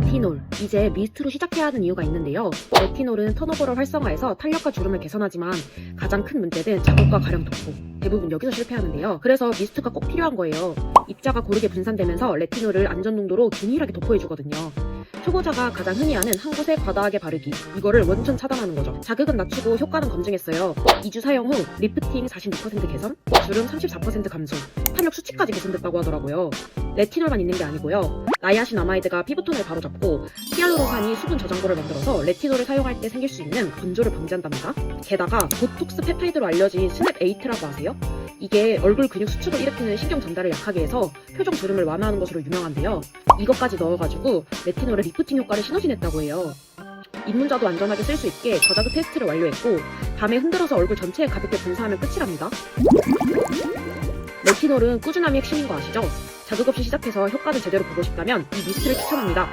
레티놀. 이제 미스트로 시작해야 하는 이유가 있는데요. 레티놀은 턴오버를 활성화해서 탄력과 주름을 개선하지만 가장 큰 문제는 자극과 가령 돋고 대부분 여기서 실패하는데요. 그래서 미스트가 꼭 필요한 거예요. 입자가 고르게 분산되면서 레티놀을 안전 농도로 균일하게 도포해주거든요. 초보자가 가장 흔히 하는 한 곳에 과다하게 바르기 이거를 원천 차단하는 거죠. 자극은 낮추고 효과는 검증했어요. 2주 사용 후 리프팅 46% 개선, 주름 34% 감소, 탄력 수치까지 개선됐다고 하더라고요. 레티놀만 있는 게 아니고요. 나이아신 아마이드가 피부톤을 바로잡고 히알루론산이 수분 저장고를 만들어서 레티놀을 사용할 때 생길 수 있는 건조를 방지한답니다. 게다가 보톡스 펩타이드로 알려진 스냅 에이트라고 아세요? 이게 얼굴 근육 수축을 일으키는 신경 전달을 약하게 해서 표정 주름을 완화하는 것으로 유명한데요. 이것까지 넣어가지고 레티놀의 리프팅 효과를 시너지냈다고 해요. 입문자도 안전하게 쓸 수 있게 저자극 테스트를 완료했고 밤에 흔들어서 얼굴 전체에 가볍게 분사하면 끝이랍니다. 레티놀은 꾸준함이 핵심인 거 아시죠? 자극 없이 시작해서 효과를 제대로 보고 싶다면 이 미스트를 추천합니다.